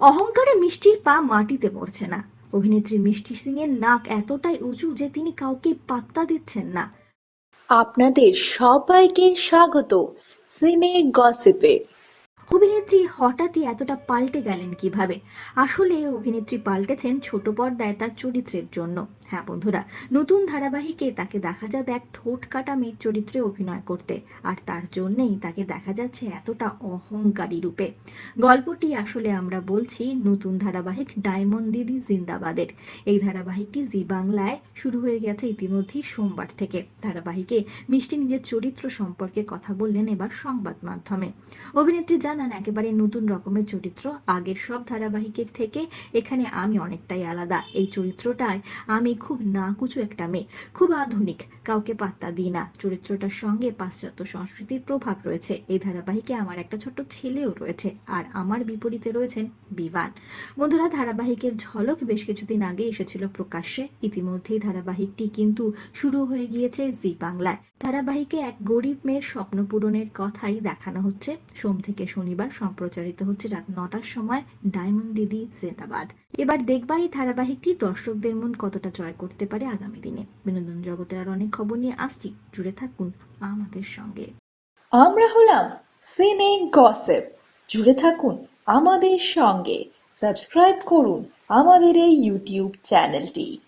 অহংকারে মিষ্টির পা মাটিতে পড়ছে না। অভিনেত্রী মিষ্টি সিং এর নাক এতটাই উঁচু যে তিনি কাউকে পাত্তা দিচ্ছেন না। আপনাদের সবাইকে স্বাগত সিনে গসিপে। অভিনেত্রী হঠাৎই এতটা পাল্টে গেলেন কীভাবে? আসলে অভিনেত্রী পাল্টেছেন ছোট পর্দায় তার চরিত্রের জন্য। হ্যাঁ বন্ধুরা, নতুন ধারাবাহিকে তাকে দেখা যাবে এক ঠোঁট কাটা মেয়ের চরিত্রে অভিনয় করতে। আর তার জন্যেই তাকে দেখা যাচ্ছে এতটা অহংকারী রূপে। গল্পটি আসলে আমরা বলছি নতুন ধারাবাহিক ডায়মন্ড দিদি জিন্দাবাদের। এই ধারাবাহিকটি জি বাংলায় শুরু হয়ে গেছে ইতিমধ্যেই সোমবার থেকে। ধারাবাহিকে মিষ্টি নিজের চরিত্র সম্পর্কে কথা বললেন এবার সংবাদ মাধ্যমে। অভিনেত্রী জানান, একেবারে নতুন রকমের চরিত্র, আগের সব ধারাবাহিকের থেকে এখানে আমি অনেকটাই আলাদা। এই চরিত্রটায় আমি খুব না নাকুচু একটা মেয়ে, খুব আধুনিক, কাউকে পাত্তা দিই না। চরিত্রটার সঙ্গে পাশ্চাত্য সংস্কৃতির প্রভাব রয়েছে। এই ধারাবাহিকে আমার একটা ছোট্ট ছেলেও রয়েছে আর আমার বিপরীতে রয়েছেন বিমান বন্ধুরা, ধারাবাহিকের ঝলক বেশ কিছুদিন আগে এসেছিল প্রকাশ্যে। ইতিমধ্যেই ধারাবাহিকটি কিন্তু শুরু হয়ে গিয়েছে জি বাংলায়। ধারাবাহিকে এক গরিব মেয়ের স্বপ্ন পূরণের কথাই দেখানো হচ্ছে। সোম থেকে শনিবার সম্প্রচারিত হচ্ছে রাত নটার সময় ডায়মন্ড দিদি জিন্দাবাদ। এবার দেখবার এই ধারাবাহিকটি দর্শকদের মন কতটা জয় করতে পারে আগামী দিনে। বিনোদন জগতের আর অনেক খবর নিয়ে আসছি। জুড়ে থাকুন আমাদের সঙ্গে। আমরা হলাম সিনে গসেপ জুড়ে থাকুন আমাদের সঙ্গে। সাবস্ক্রাইব করুন আমাদের এই ইউটিউব চ্যানেলটি